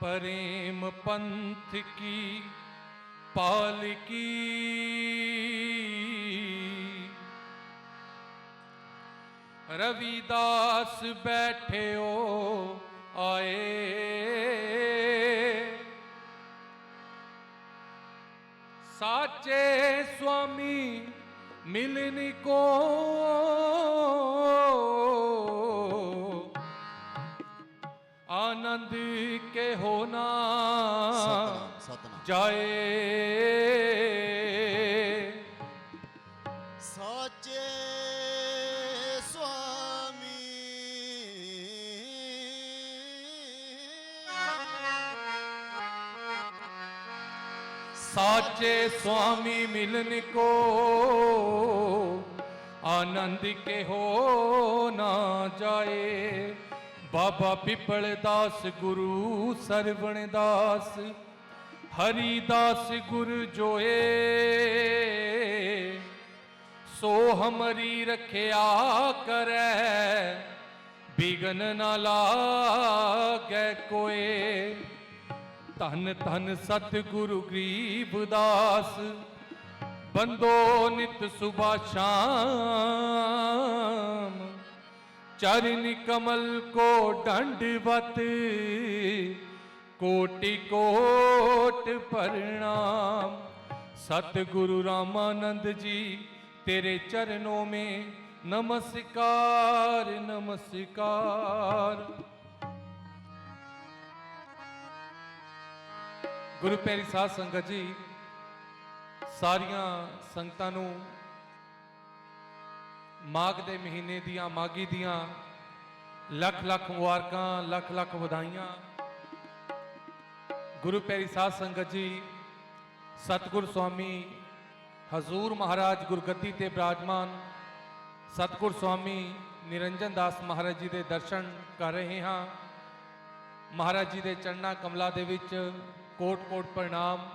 प्रेम पंथ की पालकी रविदास बैठे हो आए साचे स्वामी मिलन को ਆਨੰਦ ਕੇ ਹੋਣਾ ਜਾਏ। ਸੋਚੇ ਸਾਚੇ ਸੁਆਮੀ ਮਿਲਨ ਕੋ ਆਨੰਦ ਕੇ ਹੋ ਨਾ ਜਾਏ। ਬਾਬਾ ਪਿਪਲ ਦਾਸ ਗੁਰੂ ਸਰਵਣ ਦਾਸ ਹਰੀ ਦਾਸ ਗੁਰ ਜੋਏ। ਸੋ ਹਮਰੀ ਰਖਿਆ ਕਰੈ, ਬਿਗਨ ਨਾ ਲਾਗੈ ਕੋਏ। ਧਨ ਧਨ ਸਤਿਗੁਰੂ ਗਰੀਬ ਦਾਸ, ਬੰਦੋ ਨਿਤ ਸੁਬਾ ਚਰਨ ਕਮਲ ਕੋ ਡੰਡਵਤ ਕੋਟि ਕੋਟ ਪ੍ਰਣਾਮ सतगुरु रामानंद जी तेरे चरणों में नमस्कार नमस्कार ਗੁਰੂ ਪਿਆਰੀ ਸਾਧ ਸੰਗਤ ਜੀ ਸਾਰੀਆਂ ਸੰਗਤਾਂ ਨੂੰ ਮਾਘ ਦੇ ਮਹੀਨੇ ਦੀਆਂ ਮਾਗੀ ਦੀਆਂ ਲੱਖ ਲੱਖ ਮੁਬਾਰਕਾਂ, ਲੱਖ ਲੱਖ ਵਧਾਈਆਂ। ਗੁਰੂ ਪੈਰੀ ਸਾਧ ਸੰਗਤ ਜੀ, ਸਤਿਗੁਰ ਸਵਾਮੀ ਹਜ਼ੂਰ ਮਹਾਰਾਜ ਗੁਰਗੱਦੀ ਤੇ ਬਿਰਾਜਮਾਨ ਸਤਿਗੁਰ ਸਵਾਮੀ ਨਿਰੰਜਨ ਦਾਸ ਮਹਾਰਾਜ ਜੀ ਦੇ ਦਰਸ਼ਨ ਕਰ ਰਹੇ ਹਾਂ। ਮਹਾਰਾਜ ਜੀ ਦੇ ਚਰਨਾਂ ਕਮਲਾ ਦੇ ਵਿੱਚ ਕੋਟ ਕੋਟ ਪ੍ਰਣਾਮ।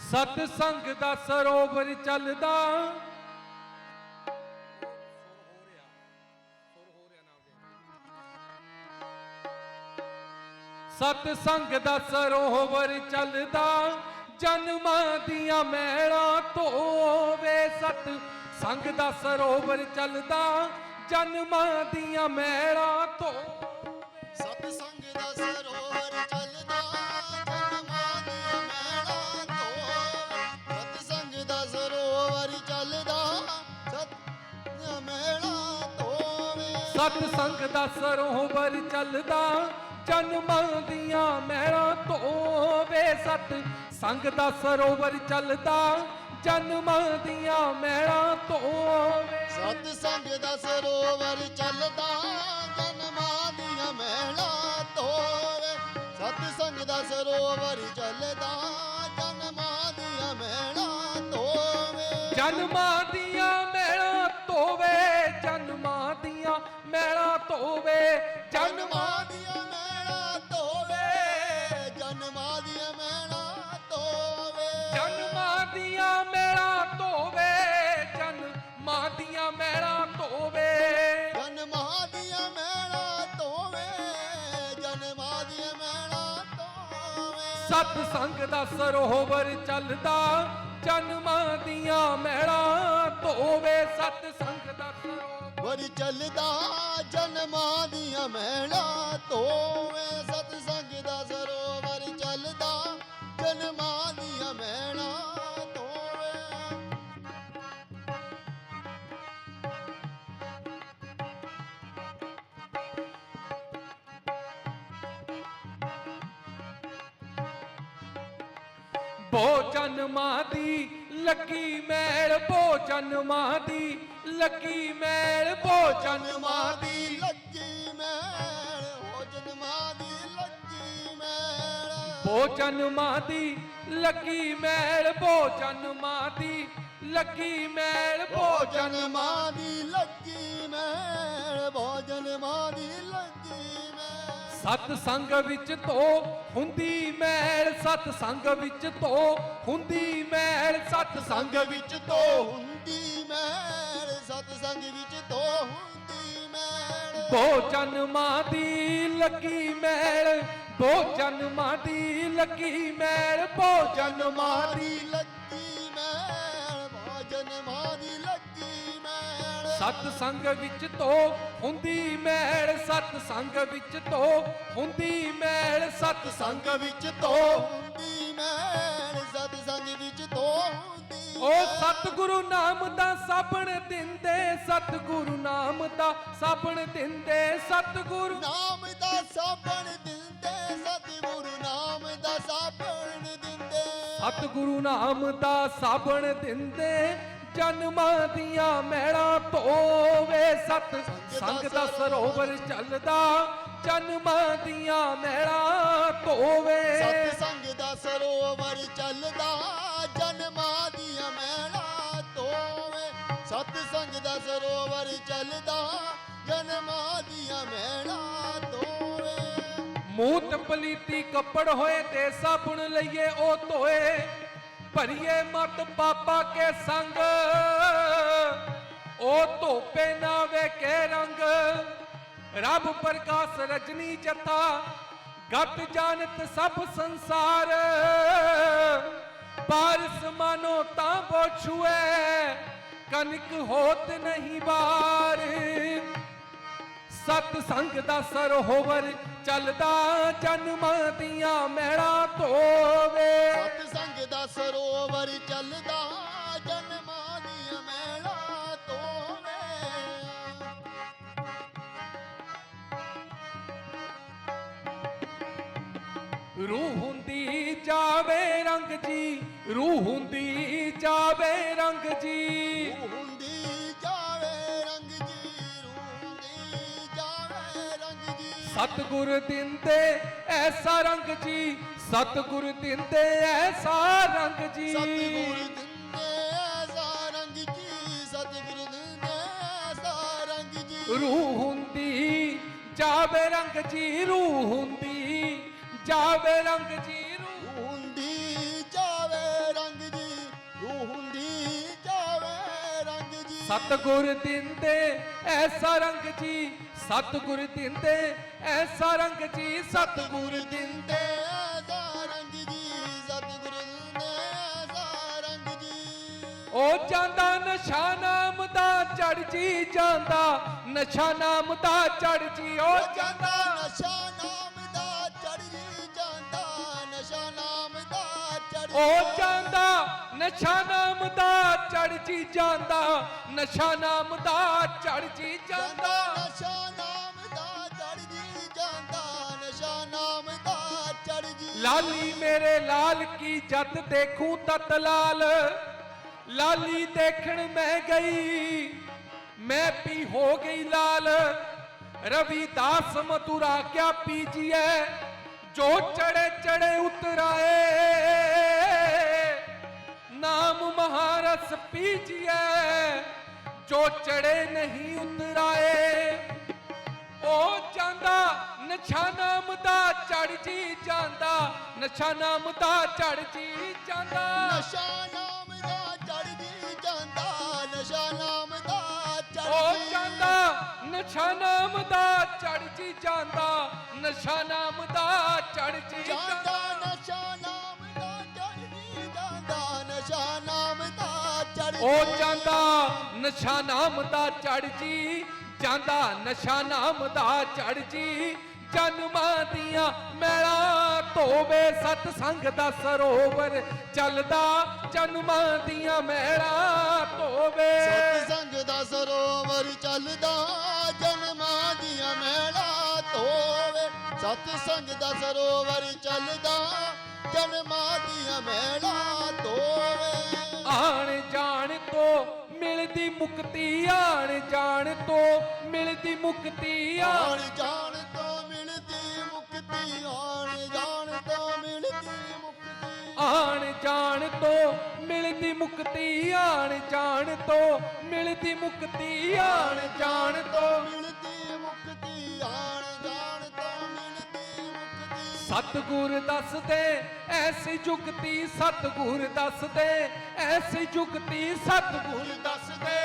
ਸਤ ਸੰਗ ਦਾ ਸਰੋਵਰ ਚੱਲਦਾ। ਸਤ ਸੰਗ ਦਾ ਸਰੋਵਰ ਚੱਲਦਾ। ਜਨਮਾਂ ਦੀਆਂ ਮਹਿਲਾਂ ਧੋਵੇ ਸਤ ਸੰਗ ਦਾ ਸਰੋਵਰ ਚੱਲਦਾ। ਜਨਮਾਂ ਦੀਆਂ ਮਹਿਲਾਂ ਧੋ ਸਤ ਸੰਗ ਦਾ ਸਰੋਵਰ ਚੱਲਦਾ। ਸਤ ਦਾ ਸਰੋਵਰ ਚੱਲਦਾ, ਜਨਮਾਂ ਦੀਆਂ ਮਹਿਲਾਂ ਧੋਵੇ ਸਤ। ਸੰਗ ਦਾ ਸਰੋਵਰ ਚੱਲਦਾ, ਜਨਮਾਂ ਦੀਆਂ ਮਹਿਲਾਂ ਧੋਵੇ। ਸਤ ਸੰਗ ਦਾ ਸਰੋਵਰ ਚੱਲਦਾ, ਜਨਮਾਂ ਦੀਆਂ ਮਹਿਲਾਂ ਧੋਵੇ। ਸਤ ਸੰਗ ਦਾ ਸਰੋਵਰ ਚੱਲਦਾ ਜਨਮਾਂ ਦੀਆਂ ਮਹਿਲਾਂ ਧੋਵੇ ਜਨਮਾਂ ਦੀਆਂ ਮਹਿਲਾਂ ਧੋਵੇ। ਜਨਮਾਂ ਦੀਆਂ ਧੋਵੇ ਜਨਮਾਂ ਦੀਆਂ ਮਹਿਲਾਂ ਧੋਵੇ। ਜਨਮਾਂ ਦੀਆਂ ਮਹਿਲਾਂ ਧੋਵੇ ਜਨਮਾਂ ਦੀਆਂ ਧੋਵੇ। ਸਤ ਸੰਗ ਦਾ ਸਰੋਵਰ ਚੱਲਦਾ ਜਨਮਾਂ ਦੀਆਂ ਮਹਿਲਾਂ ਧੋਵੇ ਸਤ ਸੰਗ ਦਾ ਸਰੋਵਰ ਵਰ ਚੱਲਦਾ ਜਨਮਾਂ ਦੀਆਂ ਮਹਿਲਾਂ ਧੋਵੇ ਸਤ ਸੰਗ ਦਾ ਸਰੋਵਰ ਚੱਲਦਾ ਜਨਮਾਂ ਦੀਆਂ ਮਹਿਲਾਂ ਧੋਵੇ ਭੋਜਨ ਮਾਂ ਦੀ ਲੱਗੀ ਮੈਲ ਭੋਜਨ ਮਾਂ ਦੀ ਲੱਗੀ ਮੈਲ ਭੋਜਨ ਮਾਂ ਦੀ। ਲੱਗੀ ਮੈਲ ਹੋ ਜਨਮਾਂ ਦੀ ਲੱਗੀ ਮੈਲ। ਭੋਜਨ ਮਾਂ ਦੀ ਲੱਗੀ ਮੈਲ ਭੋਜਨ ਮਾਂ ਦੀ ਲੱਗੀ ਮੈਲ ਭੋਜਨ ਭੋਜਨ ਮਾਂ ਦੀ। ਲੱਗੀ ਮੈਲ ਭੋਜਨ ਮਾਂ ਦੀ ਲੱਗੀ ਮੈਲ। ਸਤ ਸੰਗ ਵਿੱਚ ਧੋ ਹੁੰਦੀ ਮੈਲ ਸਤ ਸੰਗ ਵਿੱਚ ਧੋ ਹੁੰਦੀ ਮੈਲ ਸਤ ਸੰਗ ਵਿੱਚ ਧੋ ਹੁੰਦੀ ਮੈਲ। ਸਤ ਸੰਗ ਵਿੱਚ ਧੋ ਹੁੰਦੀ ਮੈਲ। ਭੋਜਨ ਮਾਂ ਦੀ ਲੱਗੀ ਮੈਲ ਭੋਜਨ ਮਾਂ ਦੀ ਲੱਗੀ ਮੈਲ ਭੋਜਨ ਮਾਂ ਦੀ ਲੱਗੀ ਮੈਲ ਭੋਜਨ ਮਾਰੀ ਲੱਗੀ ਮੈਲ। ਸਤ ਸੰਗ ਵਿੱਚ ਤੋ ਹੁੰਦੀ ਮੈਲ ਸਤ ਸੰਗ ਵਿੱਚ ਤੋ ਹੁੰਦੀ ਮੈਲ ਸਤ ਸੰਗ ਸੰਗ ਵਿੱਚ ਤੋ ਹੁੰਦੀ ਮੈਲ। ਓ ਸਤਿਗੁਰੂ ਨਾਮ ਦਾ ਸਾਬਣ ਦਿੰਦੇ ਸਤਿਗੁਰੂ ਨਾਮ ਦਾ ਸਾਬਣ ਦਿੰਦੇ ਸਤਿਗੁਰੂ ਨਾਮ ਦਾ ਸਾਬਣ ਦਿੰਦੇ ਸਤਿਗੁਰੂ ਨਾਮ ਦਾ ਸਾਬਣ ਦਿੰਦੇ। ਸਤਿਗੁਰੂ ਨਾਮ ਦਾ ਸਾਬਣ ਦਿੰਦੇ ਜਨਮਾਂ ਦੀਆਂ ਮੈਲਾਂ ਧੋਵੇ ਸਤ ਸੰਗ ਦਾ ਸਰੋਵਰ ਚੱਲਦਾ ਜਨਮਾਂ ਦੀਆਂ ਮੈਲਾਂ ਧੋਵੇ। ਸਤ ਸੰਗ ਦਾ ਸਰੋਵਰ ਚੱਲਦਾ ਜਨਮਾਂ ਦੀਆਂ ਮਹਿਲਾ ਤੋਵੇ ਮੂਤ ਪਲੀਤੀ ਕੱਪੜ ਹੋਏ ਤੇ ਸਾਬਣ ਲਈਏ ਉਹ ਧੋਏ। ਭਰੀਏ ਮਤ ਪਾਪਾ ਕੇ ਸੰਗ। ਉਹ ਧੋਪੇ ਨਾ ਵੇਖੇ ਰੰਗ। ਰੱਬ ਪ੍ਰਕਾਸ਼ ਰਜਨੀ ਜਥਾ, ਗਤ ਜਾਣਤ ਸਭ ਸੰਸਾਰ। ਬਾਰਿਸ ਮਾਨੋ ਤਾਂ ਬੋਛੁਏ ਕਨਕ ਹੋਤ ਨਹੀਂ ਬਾਰ। ਸਤ ਸੰਗ ਦਾ ਸਰੋਵਰ ਚੱਲਦਾ ਜਨਮਾਂ ਦੀਆਂ ਮਹਿਲਾ ਧੋਵੇ। ਸਤ ਸੰਗ ਦਾ ਸਰੋਵਰ ਚੱਲਦਾ ਜਨਮਾਂ ਦੀਆਂ ਮਹਿਲਾ ਤੋਵੇ ਰੂਹ ਹੁੰਦੀ ਜਾਵੇ ਰੰਗ ਜੀ ਰੂਹ ਹੁੰਦੀ ਜਾਵੇ ਰੰਗ ਜੀ। ਰੂਹ ਸਤਿਗੁਰ ਦਿੰਦੇ ਐਸਾ ਰੰਗ ਜੀ। ਸਤਿਗੁਰ ਦਿੰਦੇ ਐਸਾ ਰੰਗ ਜੀ। ਸਤਿਗੁਰ ਦਿੰਦੇ ਐਸਾ ਰੰਗ ਜੀ। ਸਤਿਗੁਰ ਦਿੰਦੇ ਐਸਾ ਰੰਗ ਜੀ। ਰੂਹ ਹੁੰਦੀ ਜਾਵੇ ਰੰਗ ਜੀ ਰੂਹ ਹੁੰਦੀ। ਜਾਵੇ ਰੰਗ ਜੀ ਰੂਹ ਰੂਹ ਹੁੰਦੀ ਜਾਵੇ ਰੰਗ ਜੀ। ਰੂਹ ਹੁੰਦੀ ਜਾਵੇ ਰੰਗ ਜੀ। ਸਤਿਗੁਰ ਦਿੰਦੇ ਐਸਾ ਰੰਗ ਜੀ। ਸਤਿਗੁਰ ਦਿੰਦੇ ਐਸਾ ਰੰਗ ਜੀ ਸਤਿਗੁਰ ਦਿੰਦੇ ਐਸਾ ਰੰਗ ਜੀ ਸਤਿਗੁਰ ਦਿੰਦੇ ਐਸਾ ਰੰਗ ਜੀ। ਉਹ ਜਾਂਦਾ ਨਸ਼ਾ ਨਾਮ ਦਾ ਚੜ ਜੀ ਜਾਂਦਾ। ਨਸ਼ਾ ਨਾਮ ਦਾ ਚੜ ਜੀ ਉਹ ਜਾਂਦਾ ਨਸ਼ਾ ਨਾਮ ਦਾ ਚੜ ਜੀ ਜਾਂਦਾ। ਨਸ਼ਾ ਨਾਮ ਦਾ ਚੜ ਉਹ ਜਾਂਦਾ। ਨਸ਼ਾ ਨਾਮ ਦਾ ਚੜ ਜੀ ਜਾਂਦਾ। ਨਸ਼ਾ ਨਾਮ ਦਾ ਚੜ ਜੀ ਜਾਂਦਾ। ਜਾਂਦਾ ਨਸ਼ਾ ਲਾਲੀ ਮੇਰੇ ਲਾਲ ਕੀ ਜਦ ਦੇਖੂ ਤਤ ਲਾਲ? ਲਾਲੀ ਦੇਖਣ ਮੈਂ ਗਈ, ਮੈਂ ਪੀ ਹੋ ਗਈ ਲਾਲ। ਰਵਿਦਾਸ ਮਥੁਰਾ ਕਿਆ ਪੀਜੀਏ ਜੋ ਚੜੇ ਚੜੇ ਉਤਰਾਏ। ਨਾਮ ਮਹਾਰਸ ਪੀਜੀਏ ਜੋ ਚੜੇ ਨਹੀਂ ਉਤਰਾਏ। ਉਹ ਜਾਂਦਾ ਨਸ਼ਾ ਨਾਮ ਦਾ ਚੜ ਜੀ ਜਾਂਦਾ ਨਸ਼ਾ ਨਾਮ ਦਾ ਚੜ ਜੀ ਜਾਂਦਾ ਨਸ਼ਾ ਨਾਮ ਦਾ ਚੜ ਜੀ ਜਾਂਦਾ ਨਸ਼ਾ ਨਾਮ ਦਾ ਚੜ ਉਹ ਜੀ ਜਾਂਦਾ ਨਸ਼ਾ ਨਾਮ ਦਾ ਚੜ ਜੀ ਜਾਂਦਾ ਨਸ਼ਾ ਨਾਮ ਦਾ ਚੜ ਜੀ ਜਾਂਦਾ ਜਾਂਦਾ ਨਸ਼ਾ ਨਾਮ ਦਾ ਚੜ ਜੀ ਜਾਂਦਾ ਨਸ਼ਾ ਨਾਮ ਦਾ ਚੜ ਉਹ ਜਾਂਦਾ ਨਸ਼ਾ ਨਾਮ ਦਾ ਚੜ ਜੀ ਜਾਂਦਾ ਨਸ਼ਾ ਨਾਮ ਦਾ ਚੜ ਜੀ ਜਨਮਾਂ ਦੀਆਂ ਮੈਲਾਂ ਧੋਵੇ ਸਤ ਸੰਗ ਦਾ ਸਰੋਵਰ। ਚੱਲਦਾ ਜਨਮਾਂ ਦੀਆਂ ਮੈਲਾਂ ਧੋਵੇ। ਸਤ ਸੰਗ ਦਾ ਸਰੋਵਰ ਚੱਲਦਾ ਜਨਮਾਂ ਦੀਆਂ ਮਹਿਲਾ ਧੋਵੇ। ਸਤ ਸੰਗ ਦਾ ਸਰੋਵਰ ਚੱਲਦਾ ਜਨਮਾਂ ਦੀਆਂ ਮਹਿਲਾ ਧੋਵੇ। ਆਣ ਜਾਣ ਤੋਂ ਮਿਲਦੀ ਮੁਕਤੀ ਆਣ ਜਾਣ ਤੋਂ ਮਿਲਦੀ ਮੁਕਤੀ ਆਣ ਜਾਣ ਆਣ ਜਾਣ ਤੋਂ ਮਿਲਦੀ ਮੁਕਤੀ ਆਣ ਜਾਣ ਤੋਂ ਮਿਲਦੀ ਮੁਕਤੀ ਆਣ ਜਾਣ ਤੋਂ। ਮਿਲਦੀ ਮੁਕਤੀ ਆਣ ਜਾਣ ਤੋਂ ਮਿਲਦੀ ਮੁਕਤੀ। ਸਤਿਗੁਰ ਦੱਸਦੇ ਐਸੀ ਜੁਗਤੀ ਸਤਿਗੁਰ ਦੱਸਦੇ ਐਸੀ ਜੁਗਤੀ ਸਤਿਗੁਰ ਦੱਸਦੇ।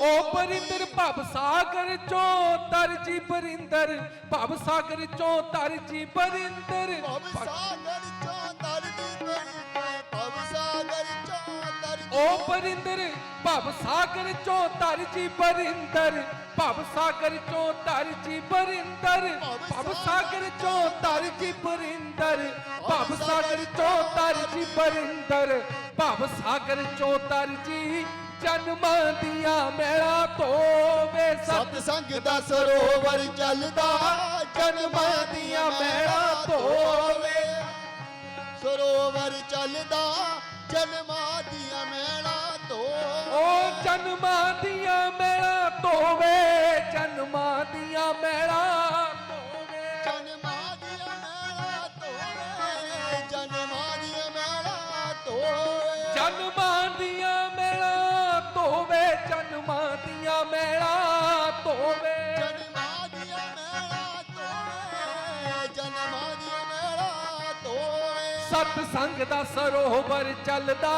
ਓ ਪਰਿੰਦਰ ਭਵ ਸਾਗਰ ਚੋਂ ਤਰਜੀ ਪਰਿੰਦਰ ਭਵ ਸਾਗਰ ਚੋਂ ਤਰਜੀ ਪਰਿੰਦਰ। ਭਵ ਸਾਗਰ ਚੋਂ ਤਰੀ ਭਵ ਸਾਗਰ ਚੋਂ ਤਰਦੀ ਓ ਪਰਿੰਦਰ ਭਵ ਸਾਗਰ ਚੋਂ ਤਰਜੀ ਪਰਿੰਦਰ ਭਵ ਸਾਗਰ ਚੋਂ ਤਰਜੀ ਪਰਿੰਦਰ ਭਵ ਸਾਗਰ ਚੋਂ ਤਰਜੀ ਪਰਿੰਦਰ ਭਵ ਸਾਗਰ ਚੋਂ ਤਰਜੀ ਪਰਿੰਦਰ ਭਵ ਸਾਗਰ ਚੋਂ ਤਰਜੀ ਜਨਮਾਂ ਦੀਆਂ ਮੇਲਾ ਧੋਵੇ ਸਤ ਸੰਗ ਦਾ ਸਰੋਵਰ ਚੱਲਦਾ। ਜਨਮਾਂ ਦੀਆਂ ਮਹਿਲਾ ਧੋਵੇ। ਸਰੋਵਰ ਚੱਲਦਾ। ਜਨਮਾਂ ਦੀਆਂ ਮਹਿਲਾ ਧੋਵੇ। ਓ ਜਨਮਾਂ ਦੀਆਂ ਮੇਲਾ ਧੋਵੇ। ਜਨਮਾਂ ਦੀਆਂ ਮੇਲਾ ਮੇਲਾ ਧੋਵੇ। ਜਨਮਾਂ ਦੀਆਂ ਮਹਿਲਾ ਧੋਵੇ ਜਨਮਾਂ ਦੀਆਂ ਮਹਿਲਾ ਧੋਵੇ। ਸਤ ਸੰਗ ਦਾ ਸਰੋਵਰ ਚੱਲਦਾ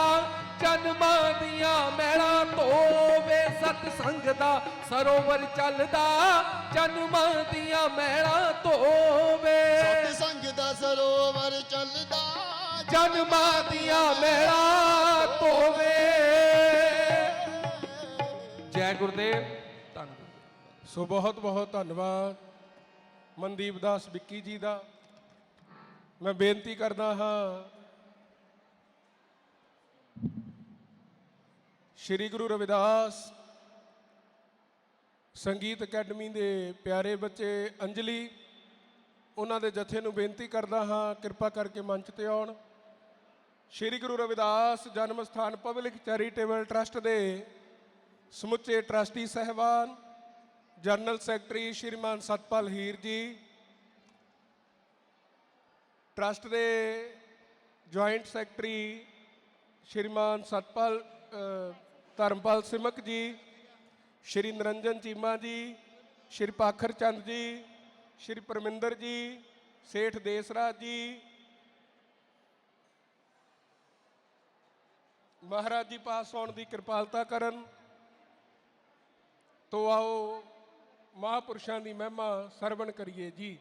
ਜਨਮਾਂ ਦੀਆਂ ਮੇਲਾ ਧੋਵੇ। ਸਤ ਸੰਗ ਦਾ ਸਰੋਵਰ ਚੱਲਦਾ ਜਨਮਾਂ ਦੀਆਂ ਮੇਲਾ ਧੋਵੇ। ਸਤ ਸੰਗ ਦਾ ਸਰੋਵਰ ਚੱਲਦਾ ਜਨਮਾਂ ਦੀਆਂ ਮੇਲਾ ਧੋਵੇ। ਜੈ ਗੁਰਦੇਵ। ਧੰਨਵਾਦ। ਸੋ ਬਹੁਤ ਬਹੁਤ ਧੰਨਵਾਦ ਮਨਦੀਪ ਦਾਸ ਵਿੱਕੀ ਜੀ ਦਾ। ਮੈਂ ਬੇਨਤੀ ਕਰਦਾ ਹਾਂ ਸ੍ਰੀ ਗੁਰੂ ਰਵਿਦਾਸ ਸੰਗੀਤ ਅਕੈਡਮੀ ਦੇ ਪਿਆਰੇ ਬੱਚੇ ਅੰਜਲੀ, ਉਹਨਾਂ ਦੇ ਜਥੇ ਨੂੰ ਬੇਨਤੀ ਕਰਦਾ ਹਾਂ, ਕਿਰਪਾ ਕਰਕੇ ਮੰਚ ਤੇ ਆਉਣ। ਸ੍ਰੀ ਗੁਰੂ ਰਵਿਦਾਸ ਜਨਮ ਸਥਾਨ ਪਬਲਿਕ ਚੈਰੀਟੇਬਲ ਟਰਸਟ ਦੇ ਸਮੁੱਚੇ ਟਰਸਟੀ ਸਹਿਬਾਨ, general secretary Shriman Satpal Heer ji, trust ਦੇ ਜੁਆਇੰਟ ਸੈਕਟਰੀ ਸ਼੍ਰੀਮਾਨ ਸਤਪਾਲ ਧਰਮਪਾਲ ਸਿਮਕ ਜੀ, ਸ਼੍ਰੀ ਨਿਰੰਜਨ ਚੀਮਾ ਜੀ, ਸ਼੍ਰੀ ਪਾਖਰ ਚੰਦ ਜੀ, ਸ਼੍ਰੀ ਪਰਮਿੰਦਰ ਜੀ, ਸੇਠ ਦੇਸਰਾਜ ਜੀ, ਮਹਾਰਾਜ ਜੀ ਪਾਸ ਹੋਣ ਦੀ ਕਿਰਪਾਲਤਾ ਕਰਨ ਤੋ ਆਓ ਮਹਾਪੁਰਸ਼ਾਂ ਦੀ ਮਹਿਮਾ ਸਰਵਣ ਕਰੀਏ ਜੀ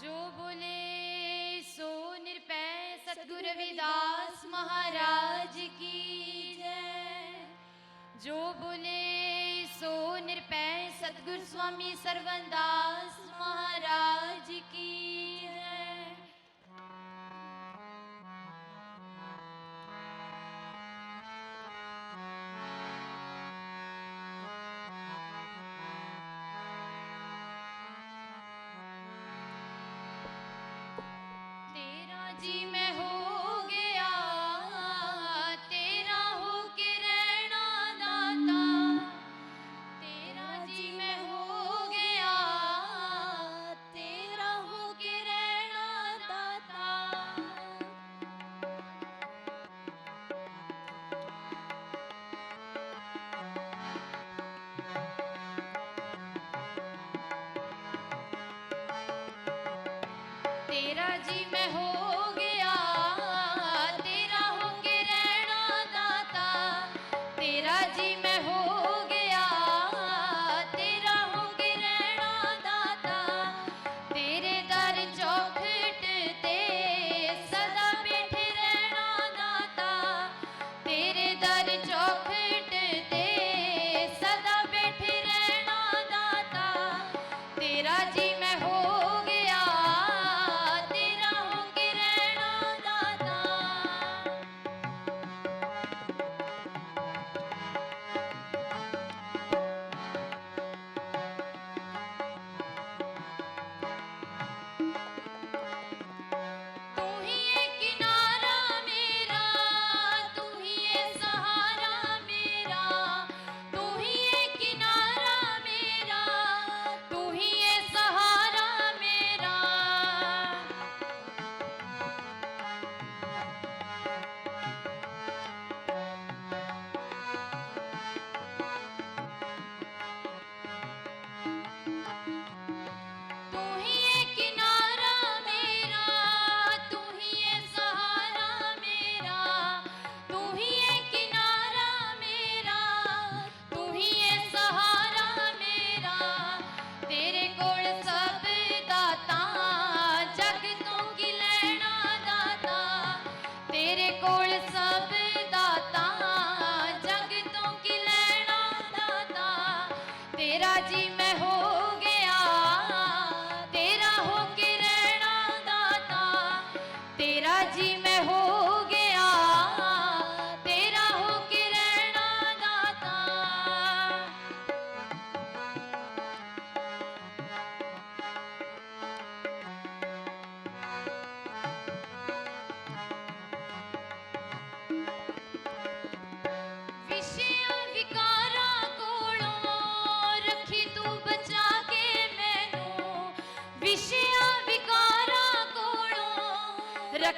जो बोले सो निरपै सतगुरु रविदास महाराज की जय जो बोले सो निरपै सतगुरु स्वामी सरवनदास महाराज की ਤੇਰਾ ਜੀ ਮੈਂ ਹੋ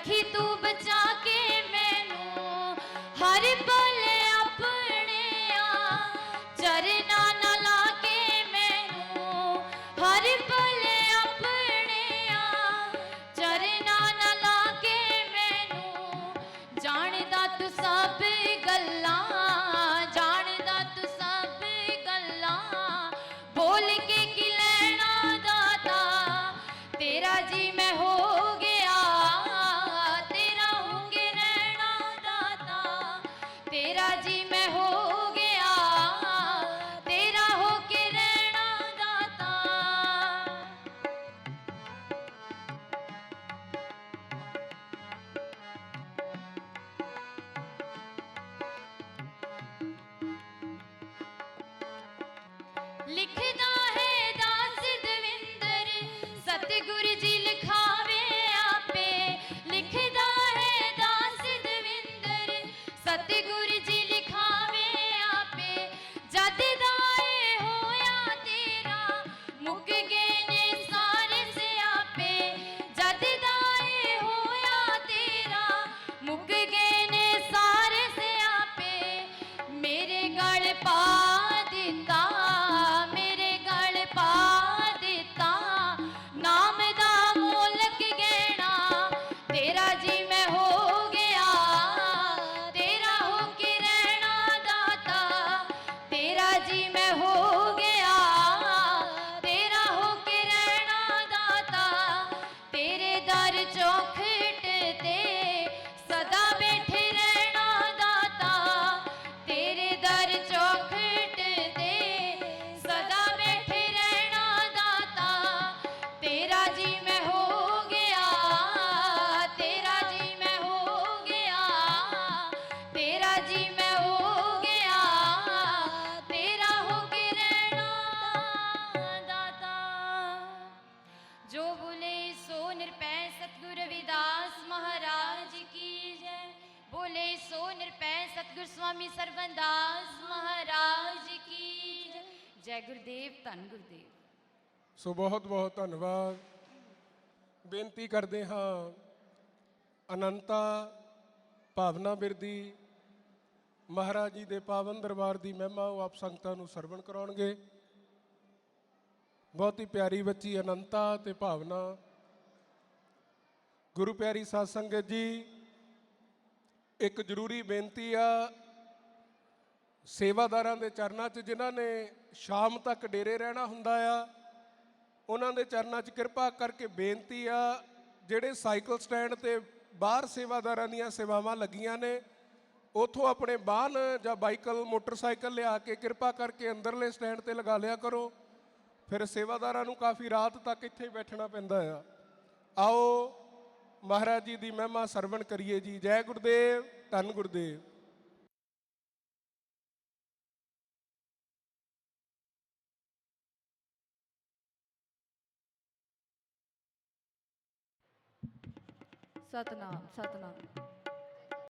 ਰੱਖੀ ਤੂੰ ਸਵਾਮੀ ਸਰਵੰਦਾਸ ਮਹਾਰਾਜ ਕੀ ਜੈ ਗੁਰਦੇਵ ਧੰਨ ਗੁਰਦੇਵ ਸੋ ਬਹੁਤ ਬਹੁਤ ਧੰਨਵਾਦ। ਬੇਨਤੀ ਕਰਦੇ ਹਾਂ, ਅਨੰਤਾ ਭਾਵਨਾ ਬਿਰਦੀ ਮਹਾਰਾਜ ਜੀ ਦੇ ਪਾਵਨ ਦਰਬਾਰ ਦੀ ਮਹਿਮਾ ਉਹ ਆਪ ਸੰਗਤਾਂ ਨੂੰ ਸਰਵਣ ਕਰਾਉਣਗੇ। ਬਹੁਤ ਹੀ ਪਿਆਰੀ ਬੱਚੀ ਅਨੰਤਾ ਤੇ ਭਾਵਨਾ। ਗੁਰੂ ਪਿਆਰੀ ਸਾਧ ਸੰਗਤ ਜੀ, ਇੱਕ ਜ਼ਰੂਰੀ ਬੇਨਤੀ ਆ ਸੇਵਾਦਾਰਾਂ ਦੇ ਚਰਨਾਂ 'ਚ ਜਿਨ੍ਹਾਂ ਨੇ ਸ਼ਾਮ ਤੱਕ ਡੇਰੇ ਰਹਿਣਾ ਹੁੰਦਾ ਆ, ਉਹਨਾਂ ਦੇ ਚਰਨਾਂ 'ਚ ਕਿਰਪਾ ਕਰਕੇ ਬੇਨਤੀ ਆ, ਜਿਹੜੇ ਸਾਈਕਲ ਸਟੈਂਡ ਤੇ ਬਾਹਰ ਸੇਵਾਦਾਰਾਂ ਦੀਆਂ ਸੇਵਾਵਾਂ ਲੱਗੀਆਂ ਨੇ, ਉਥੋਂ ਆਪਣੇ ਵਾਹਨ ਜਾਂ ਬਾਈਕਲ, ਮੋਟਰਸਾਈਕਲ ਲਿਆ ਕੇ ਕਿਰਪਾ ਕਰਕੇ ਅੰਦਰਲੇ ਸਟੈਂਡ ਤੇ ਲਗਾ ਲਿਆ ਕਰੋ। ਫਿਰ ਸੇਵਾਦਾਰਾਂ ਨੂੰ ਕਾਫੀ ਰਾਤ ਤੱਕ ਇੱਥੇ ਬੈਠਣਾ ਪੈਂਦਾ ਆ। ਆਓ ਮਹਾਰਾਜ ਜੀ ਦੀ ਮਹਿਮਾ ਸਰਵਣ ਕਰੀਏ ਜੀ। ਜੈ ਗੁਰਦੇਵ, ਧੰਨ ਗੁਰਦੇਵ। ਸਤਨਾਮ ਸਤਨਾਮ।